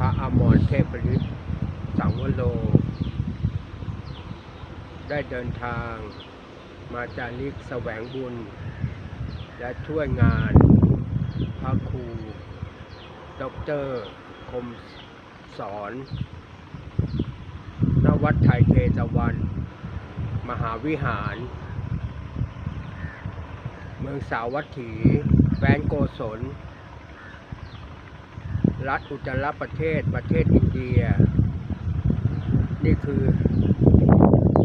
ระอมรเทพฤทธิ์สังวโล ได้เดินทางมาจาริกแสวงบุญ และช่วยงานพระครูดอกเตอรคมสอนณวัดไทยเทตวัน มหาวิหาร เมืองสาวัตถีแคว้นโกศล รัฐอุตตรประเทศประเทศอินเดีย นี่คือ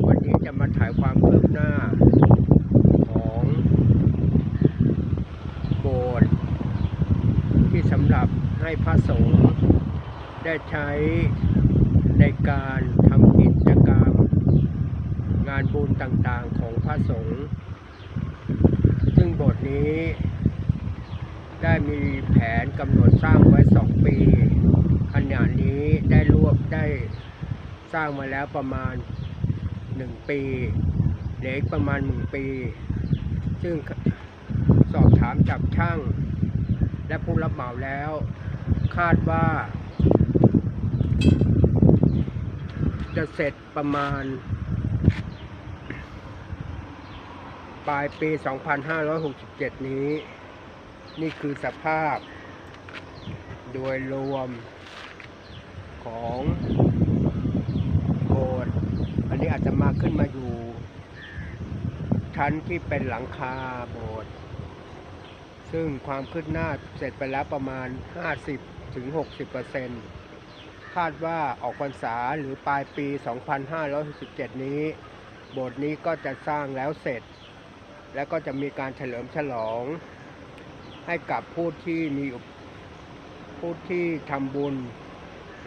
วันนี้จะมาถ่ายความคืบหน้าของโบสถ์ที่สำหรับให้พระสงฆ์ได้ใช้ในการทำกิจกรรม งานบุญต่างๆของพระสงฆ์ซึ่งโบสถ์นี้ ได้มีแผนกำหนดสร้างไว้สองปี ขณะนี้ได้รวบได้สร้างมาแล้วประมาณหนึ่งปีเหลืออีกประมาณหนึ่งปี ซึ่งสอบถามจากช่าง และผู้รับเหมาแล้ว คาดว่า จะเสร็จประมาณ ปลายปี 2567 นี้ นี่คือสภาพ โดยรวมของโบสถ์อันนี้อาจจะมาขึ้นมาอยู่ ชั้นที่เป็นหลังคาโบสถ์ซึ่งความคืบหน้าเสร็จไปแล้วประมาณ 50ถึง60%คาดว่าออกพรรษาหรือปลายปี 2567 นี้ โบสถ์นี้ก็จะสร้างแล้วเสร็จ แล้วก็จะมีการเฉลิมฉลอง ให้กับผู้ที่มีผู้ที่ทำบุญ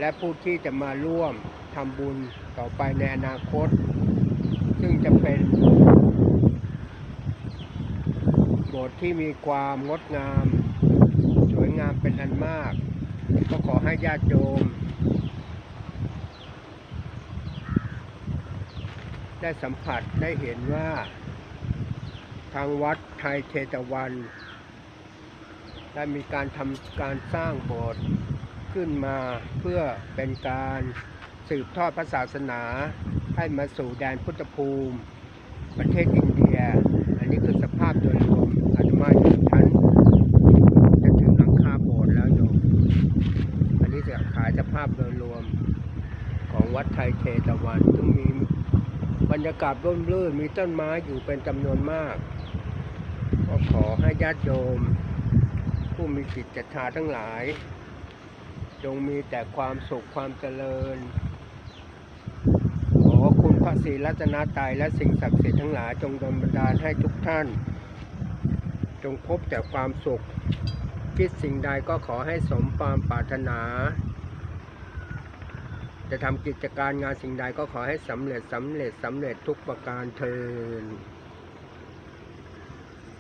และผู้ที่จะมาร่วมทำบุญต่อไปในอนาคต ซึ่งจะเป็นโบสถ์ที่มีความงดงาม สวยงามเป็นอันมาก ก็ขอให้ญาติโยมได้สัมผัสได้เห็นว่า ทางวัดไทยเทตวัน ได้มีการทำการสร้างโบสถ์ขึ้นมาเพื่อเป็นการสืบทอดพระศาสนา ให้มาสู่แดนพุทธภูมิ ประเทศอินเดีย อันนี้คือสภาพโดยรวมอาตมาอยู่ชั้นจะถึงหลังคาโบสถ์แล้วโยมอันนี้จะขายสภาพโดยรวมของวัดไทยเทตะวันซึ่งมีบรรยากาศร่มรื่นมีต้นไม้อยู่เป็นจำนวนมาก ก็ขอให้ญาติโยม ผู้มีจิตศรัทธาทั้งหลาย จงมีแต่ความสุขความเจริญ ขอคุณพระศรีรัตนตรัยและสิ่งศักดิ์สิทธิ์ทั้งหลายจงดลบันดาลให้ทุกท่าน จงพบแต่ความสุข คิดสิ่งใดก็ขอให้สมความปรารถนา จะทำกิจการงานสิ่งใดก็ขอให้สำเร็จสำเร็จสำเร็จทุกประการเทิน